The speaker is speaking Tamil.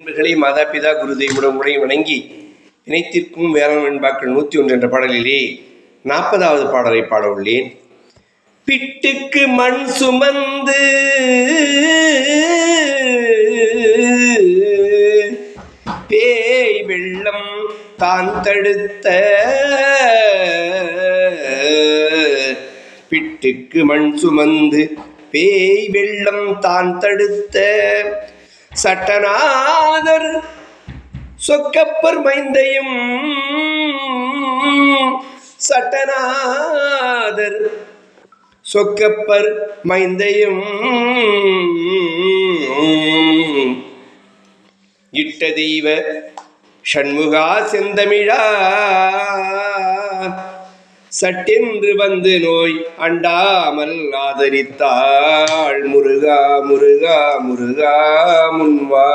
நண்பர்களே மாதா பிதா குரு தெய்வம் வணங்கி இணைத்திற்கும் வேளாண் வெண்பாக்கள் நூற்றி ஒன்று என்ற பாடலிலே நாற்பதாவது பாடலை பாட உள்ளேன் பிட்டுக்கு மண் சுமந்து பேய் வெள்ளம் தான் தடுத்த பிட்டுக்கு மண் சுமந்து பேய் வெள்ளம் தான் தடுத்த சட்டநாதர் சொக்கப்பர் மைந்தையும் சட்டநாதர் சொக்கப்பர் மைந்தையும் இட்ட தெய்வ ஷண்முகா செந்தமிழா சட்டென்று வந்து நோய் அண்டாமல் ஆதரித்தாள். முருகா முருகா முருகா முன்வா.